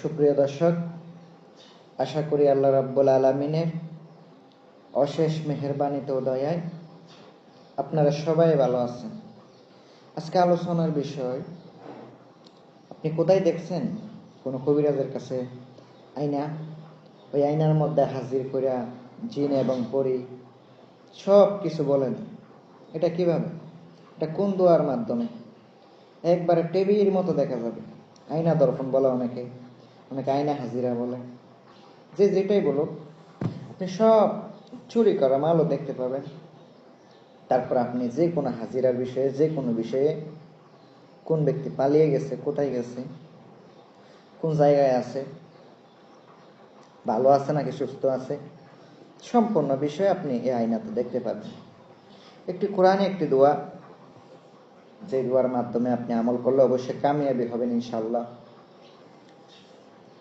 সুপ্রিয় দর্শক, আশা করি আল্লাহ রাব্বুল আলমিনের অশেষ মেহেরবানিতে দয়ায় আপনারা সবাই ভালো আছেন। আজকে আলোচনার বিষয়, আপনি কোথায় দেখছেন? কোনো কবিরাজের কাছে আয়না? ওই আয়নার মধ্যে হাজির করিয়া জিন এবং পরি সব কিছু বলেন। এটা কীভাবে? এটা কোন দোয়ার মাধ্যমে? একবারে টেবির মতো দেখা যাবে। আয়না দর্পণ বলে অনেকে। অনেকে আয়না হাজিরা বলে। যে যেটাই বলুক, আপনি সব চুরি করা মালও দেখতে পাবেন। তারপর আপনি যে কোনো হাজিরার বিষয়ে, যে কোনো বিষয়ে কোন ব্যক্তি পালিয়ে গেছে, কোথায় গেছে, কোন জায়গায় আছে, ভালো আছে নাকি সুস্থ আছে, সম্পূর্ণ বিষয় আপনি এই আয়নাতে দেখতে পাবেন। একটি কোরআনে একটি দোয়া, যে দোয়ার মাধ্যমে আপনি আমল করলে অবশ্যই কামিয়াবি হবেন ইনশাল্লাহ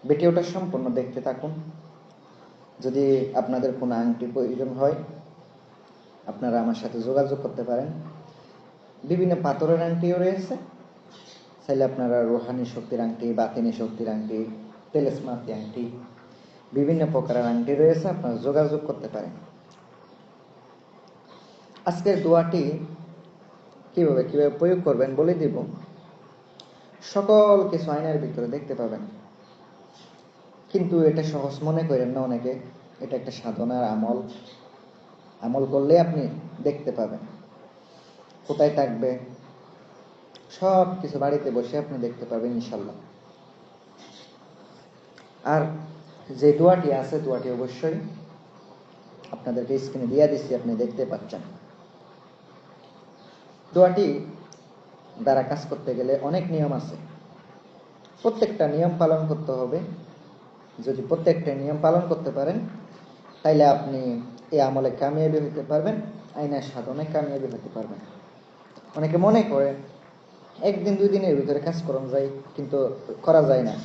ভিডিওটা সম্পূর্ণ দেখতে থাকুন। যদি আপনাদের কোনো আংটি প্রয়োজন হয়, আপনারা আমার সাথে যোগাযোগ করতে পারেন। বিভিন্ন পাথরের আংটিও রয়েছে। চাইলে আপনারা রোহানি শক্তির আংটি, বাতিনি শক্তির আংটি, তেলেসমাতি আংটি, বিভিন্ন প্রকারের আংটি রয়েছে, আপনারা যোগাযোগ করতে পারেন। আজকের দোয়াটি কীভাবে কীভাবে প্রয়োগ করবেন বলে দিব? সকল কিছু আয়নার ভিতরে দেখতে পাবেন। কিন্তু এটা সহজ মনে করেন না অনেকে। এটা একটা সাধনার আমল। আমল করলে আপনি দেখতে পাবেন। কোথায় থাকবে? সব কিছু বাড়িতে বসে আপনি দেখতে পাবেন ইনশাল্লাহ আর যে দোয়াটি আছে, দোয়াটি অবশ্যই আপনাদেরকে স্ক্রিনে দিয়ে দিচ্ছি, আপনি দেখতে পাচ্ছেন। দোয়াটি দ্বারা কাজ করতে গেলে অনেক নিয়ম আছে। প্রত্যেকটা নিয়ম পালন করতে হবে। যদি প্রত্যেকটা নিয়ম পালন করতে পারেন, তাইলে আপনি এই আমলে কামিয়াবি হতে পারবেন আইনার সাধনে কামিয়াবি হতে পারবেন। অনেকে মনে করে, একদিন দুই দিনের ভিতরে কাজ করা যায়, কিন্তু করা যায় না।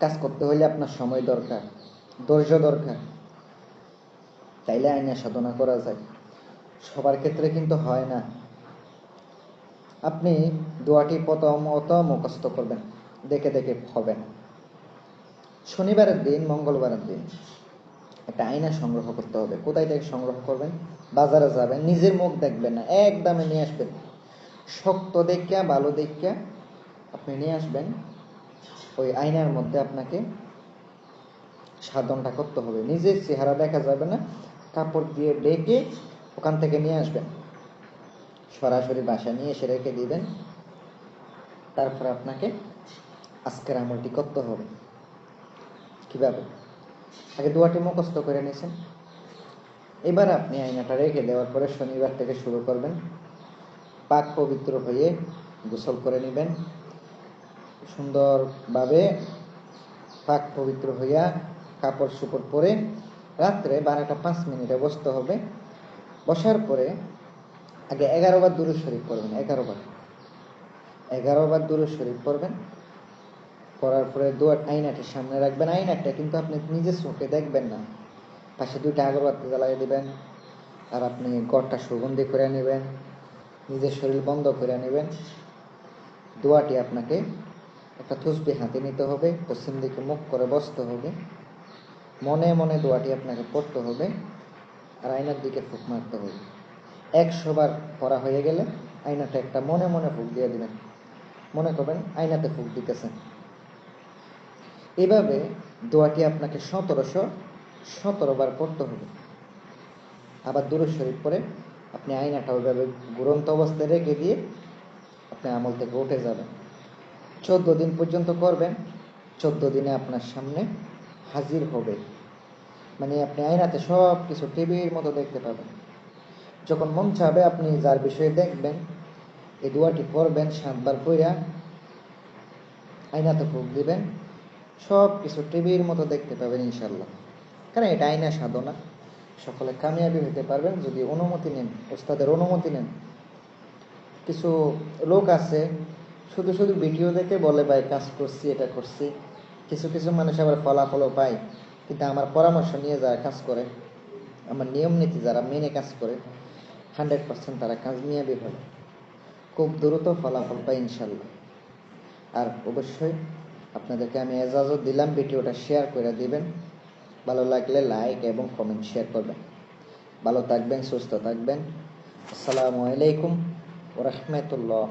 কাজ করতে হলে আপনার সময় দরকার, ধৈর্য দরকার। তাইলে আইনের সাধনা করা যায়। সবার ক্ষেত্রে কিন্তু হয় না। আপনি দোয়াটি প্রথমত মুখস্থ করবেন, দেখে দেখে হবে না শনিবারের দিন, মঙ্গলবারের দিন একটা আয়না সংগ্রহ করতে হবে। কোথায় থেকে সংগ্রহ করবেন? বাজারে যাবেন, নিজের মুখ দেখবেন না, এক দামে নিয়ে আসবেন। শক্ত দেখিয়া, ভালো দেখিয়া আপনি নিয়ে আসবেন। ওই আয়নার মধ্যে আপনাকে সাধনটা করতে হবে। নিজের চেহারা দেখা যাবে না, কাপড় দিয়ে ডেকে ওখান থেকে নিয়ে আসবেন। সরাসরি বাসা নিয়ে এসে রেখে দিবেন। তারপর আপনাকে আজকের আমলটি করতে হবে। কীভাবে? আগে দুয়াটি মুখস্থ করে নিয়েছেন। এবার আপনি আয়নাটা রেখে দেওয়ার পরে শনিবার থেকে শুরু করবেন। পাক পবিত্র হয়ে গোসল করে নেবেন। সুন্দরভাবে পাক পবিত্র হইয়া কাপড় সুপড় পরে রাত্রে বারোটা পাঁচ মিনিটে বসতে হবে। বসার পরে আগে এগারো বার দূরে শরীফ পড়বেন, এগারো বার। এগারো বার দূরে শরীফ পড়বেন। পড়ার পরে দুয়ার আয়নাটি সামনে রাখবেন। আয়নাটা কিন্তু আপনি নিজের চোখে দেখবেন না। পাশে দুইটা আগরবাতি জ্বালিয়ে দিবেন আর আপনি গড়টা সুগন্ধি করে নেবেন, নিজের শরীর বন্ধ করে নেবেন। দোয়াটি আপনাকে একটা থুসবি হাতে নিতে হবে, পশ্চিম দিকে মুখ করে বসতে হবে। মনে মনে দোয়াটি আপনাকে পড়তে হবে আর আয়নার দিকে ফুক মারতে হবে। একশো বার পড়া হয়ে গেলে আয়নাটা একটা মনে মনে ফুক দিয়ে দেবেন। মনে করবেন আয়নাতে ফুক দিতেছেন। এভাবে দোয়াটি আপনাকে সতেরোশো সতেরো বার পড়তে হবে। আবার দূর শরীফ পরে আপনি আয়নাটা ওইভাবে ঘুরন্ত অবস্থায় রেখে দিয়ে আপনি আমল থেকে উঠে যাবেন। চোদ্দ দিন পর্যন্ত করবেন, চোদ্দ দিনে আপনার সামনে হাজির হবে। মানে আপনি আয়নাতে সব কিছু টিভির মতো দেখতে পাবেন। যখন মন চাবে আপনি যার বিষয়ে দেখবেন, এই দোয়াটি পড়বেন, সাতবার কইরা আয়নাতে ফুক দিবেন সব কিছু টিভির মতো দেখতে পাবেন ইনশাল্লাহ কারণ এটা আয়না সাধনা। সকলে কামিয়াবি হতে পারবেন। যদি অনুমতি নেন, ওস্তাদের অনুমতি নেন। কিছু লোক আছে, শুধু শুধু ভিডিও দেখে বলে, ভাই, কাজ করছি, এটা করছি। কিছু কিছু মানুষ আবার ফলাফলও পায়। কিন্তু আমার পরামর্শ নিয়ে যারা কাজ করে, আমার নিয়ম নীতি যারা মেনে কাজ করে, হান্ড্রেড পার্সেন্ট তারা কাজ নিয়ে বের হয় খুব দ্রুত ফলাফল পায় ইনশাল্লাহ আর অবশ্যই আপনাদেরকে আমি এজাজত দিলাম, ভিডিওটা শেয়ার করে দিবেন। ভালো লাগলে লাইক এবং কমেন্ট শেয়ার করবেন। ভালো থাকবেন, সুস্থ থাকবেন। আসসালামু আলাইকুম ওরহমতুল্লাহ